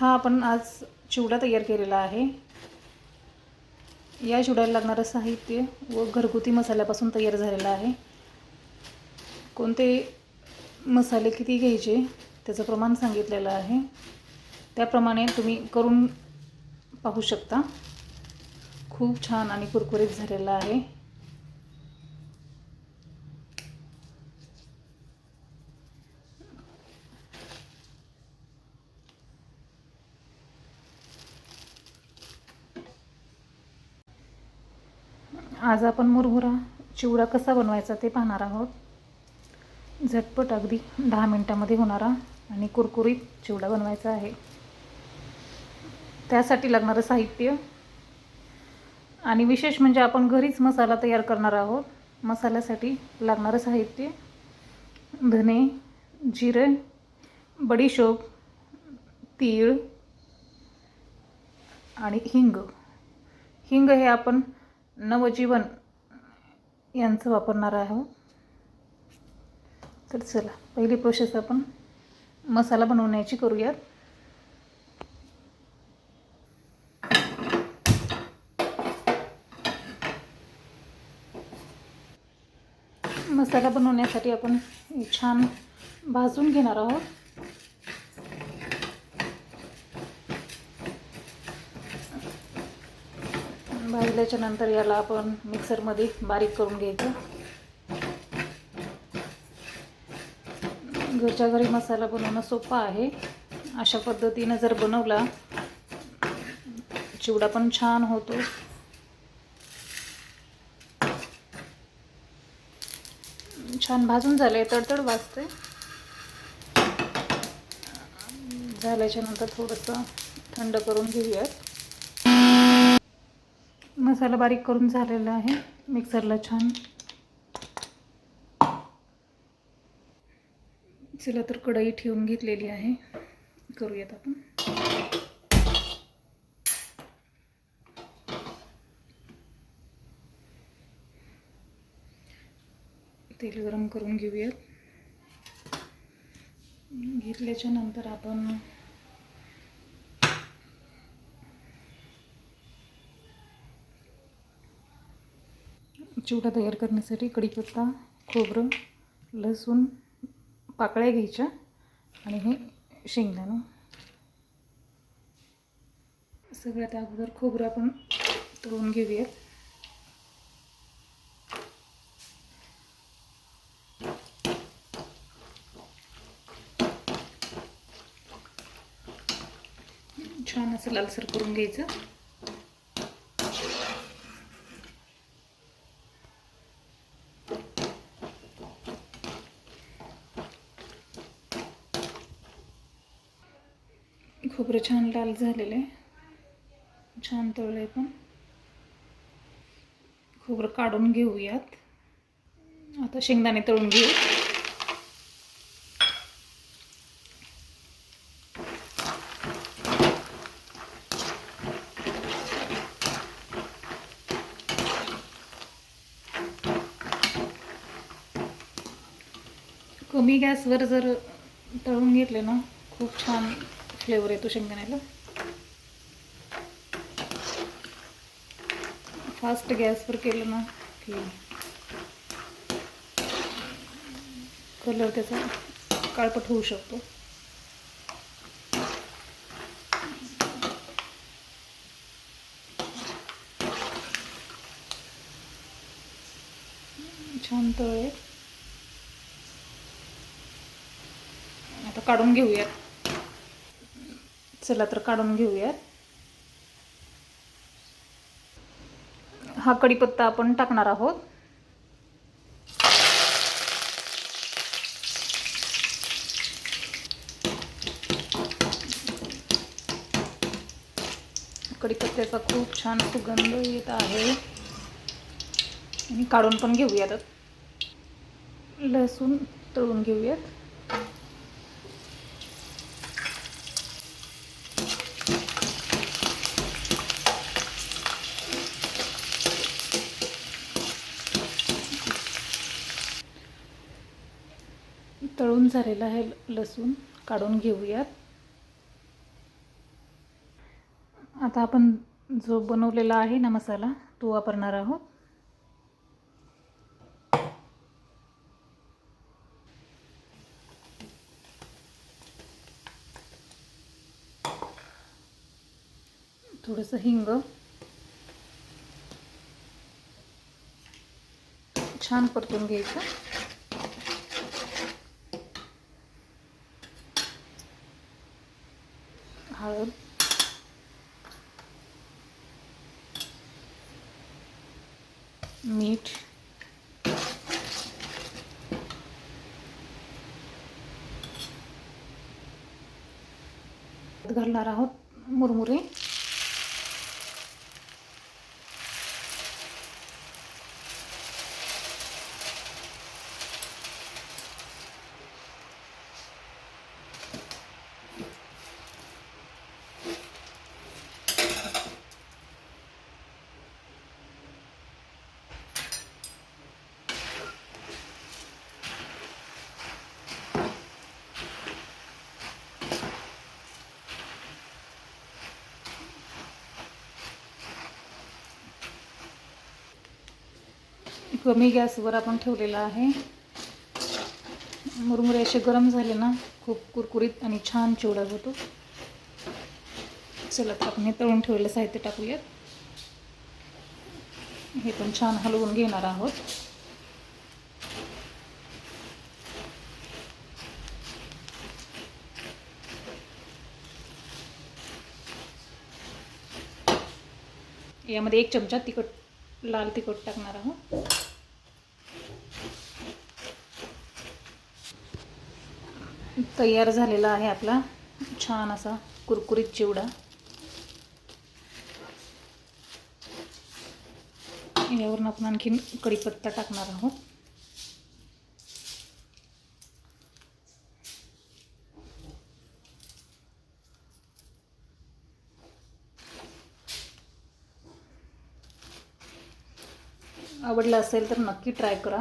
हा आपण आज चिवडा तयार केलेला आहे. या चिवड्याला लागणारं साहित्य व घरगुती मसाल्यापासून तयार झालेलं आहे. कोणते मसाले किती घ्यायचे त्याचं प्रमाण सांगितलेलं आहे. त्याप्रमाणे तुम्ही करून पाहू शकता. खूप छान आणि कुरकुरीत झालेला आहे. आज आपण मुरमुरा चिवडा कसा बनवायचा ते पाहणार आहोत. झटपट अगदी दहा मिनटामध्ये होणारा आणि कुरकुरीत चिवडा बनवायचा आहे. त्यासाठी लागणारं साहित्य आणि विशेष म्हणजे आपण घरीच मसाला तयार करणार आहोत. मसाल्यासाठी लागणारं साहित्य धने जिरे बडीशोप तीळ आणि हिंग. हिंग हे आपण नवजीवन यांचं वापरणार आहोत. तर चला पहिली प्रोसेस आपण मसाला बनवण्याची करूयात. मसाला बनवण्यासाठी आपण छान भाजून घेणार आहोत. भाजल्याच्या नंतर याला आपण मिक्सरमध्ये बारीक करून घ्यायचं. घरच्या घरी मसाला बनवणं सोपा आहे. अशा पद्धतीनं जर बनवला चिवडा पण छान होतो. छान भाजून झाले तडतड भाजते झाल्याच्यानंतर थोडंसं थंड करून घेऊयात. मसाला बारीक करून झालेला आहे. मिक्सरला छान. चला तर कढई ठेवून घेतलेली आहे. करूयात आपण. तेल गरम करून घेऊयात. घेतल्याच्या नंतर आपण चिवडा तयार करण्यासाठी कढीपत्ता खोबरं लसूण पाकळ्या घ्यायच्या आणि हे शेंगदाणं. सगळ्यात अगोदर खोबरं आपण तळून घेऊयात. छान असं लालसर करून घ्यायचं. खोबरं छान लाल झालेलं आहे. छान तळलं आहे पण. खोबरं काढून घेऊयात. आता शेंगदाणे तळून घेऊ. कमी गॅसवर जर तळून घेतले ना खूप छान फ्लेवर येतो शेंगदाण्याला. फास्ट गॅसवर केलं ना की कलर त्याचा काळपट होऊ शकतो. छान तळे आता काढून घेऊयात. चला तर काढून घेऊयात. हा कढीपत्ता आपण टाकणार आहोत. कढीपत्त्याचा खूप छान सुगंध येत आहे. आणि काढून पण घेऊयात. लसूण तळून घेऊयात. तळून झालेला आहे लसूण काढून घेऊयात. आता आपण जो बनवलेला आहे ना मसाला तो वापरणार आहोत. थोडंसं हिंग. छान परतून घ्यायचं. हळद. मीठ. घालणार आहोत मुरमुरे. कमी गॅसवर आपण ठेवलेला आहे. मुरमुरे असे गरम झाले ना खूप कुरकुरीत आणि छान चिवडा होतो. चला तर आपण हे तळून ठेवलेलं साहित्य टाकूयात. हे पण छान हलवून घेणार आहोत. यामध्ये एक चमचा तिखट लाल तिखट टाकणार आहोत. तयार झालेला आहे आपला छान असा कुरकुरीत चिवडा. यावरून आपण आणखीन कढीपत्ता टाकणार आहोत. आवडलं असेल तर नक्की ट्राय करा.